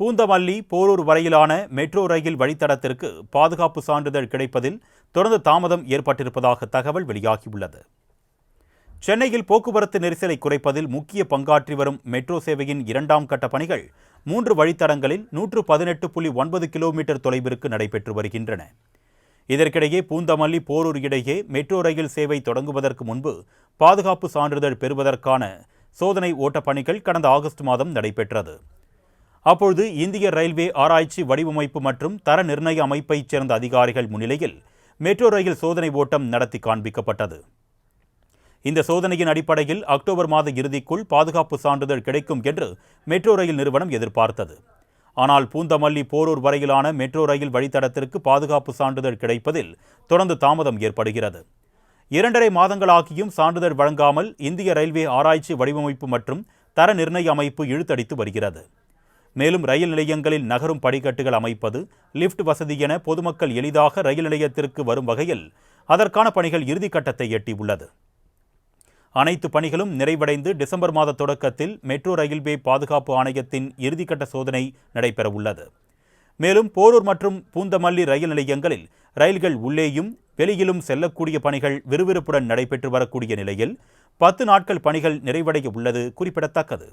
பூந்தமல்லி போரூர் வரையிலான metro rail வழித்தடத்திற்கு பாதுகாப்பு சான்றிதழ் கிடைப்பதில் தொடர்ந்து தாமதம் ஏற்பட்டிருப்பதாக தகவல் வெளியாகியுள்ளது. சென்னையில் போக்குவரத்து நெரிசலை குறைப்பதில் முக்கிய பங்காற்றி வரும் மெட்ரோ சேவையின் இரண்டாம் கட்ட பணிகள் மூன்று வழித்தடங்களில் நூற்று பதினெட்டு புள்ளி ஒன்பது கிலோமீட்டர் தொலைவிற்கு நடைபெற்று வருகின்றன. இதற்கிடையே பூந்தமல்லி போரூர் இடையே மெட்ரோ ரயில் சேவை தொடங்குவதற்கு முன்பு பாதுகாப்பு சான்றிதழ் பெறுவதற்கான சோதனை ஓட்டப் பணிகள் கடந்த ஆகஸ்ட் மாதம் நடைபெற்றது. அப்பொழுது இந்திய ரயில்வே ஆராய்ச்சி வடிவமைப்பு மற்றும் தர நிர்ணய அமைப்பைச் சேர்ந்த அதிகாரிகள் முன்னிலையில் மெட்ரோ ரயில் சோதனை ஓட்டம் நடத்தி காண்பிக்கப்பட்டது. இந்த சோதனையின் அடிப்படையில் அக்டோபர் மாத இறுதிக்குள் பாதுகாப்பு சான்றிதழ் கிடைக்கும் என்று மெட்ரோ ரயில் நிறுவனம் எதிர்பார்த்தது. ஆனால் பூந்தமல்லி போரூர் வரையிலான மெட்ரோ ரயில் வழித்தடத்திற்கு பாதுகாப்பு சான்றிதழ் கிடைப்பதில் தொடர்ந்து தாமதம் ஏற்படுகிறது. இரண்டரை மாதங்களாகியும் சான்றிதழ் வழங்காமல் இந்திய ரயில்வே ஆராய்ச்சி வடிவமைப்பு மற்றும் தர நிர்ணய அமைப்பு இழுத்தடித்து வருகிறது. மேலும் ரயில் நிலையங்களில் நகரும் படிக்கட்டுகள் அமைப்பது லிஃப்ட் வசதி என பொதுமக்கள் எளிதாக ரயில் நிலையத்திற்கு வரும் வகையில் அதற்கான பணிகள் இறுதிக்கட்டத்தை எட்டியுள்ளது. அனைத்து பணிகளும் நிறைவடைந்து டிசம்பர் மாத தொடக்கத்தில் மெட்ரோ ரயில்வே பாதுகாப்பு ஆணையத்தின் இறுதிக்கட்ட சோதனை நடைபெறவுள்ளது. மேலும் போரூர் மற்றும் பூந்தமல்லி ரயில் நிலையங்களில் ரயில்கள் உள்ளேயும் வெளியிலும் செல்லக்கூடிய பணிகள் விறுவிறுப்புடன் நடைபெற்று வரக்கூடிய நிலையில் பத்து நாட்கள் பணிகள் நிறைவடைய உள்ளது குறிப்பிடத்தக்கது.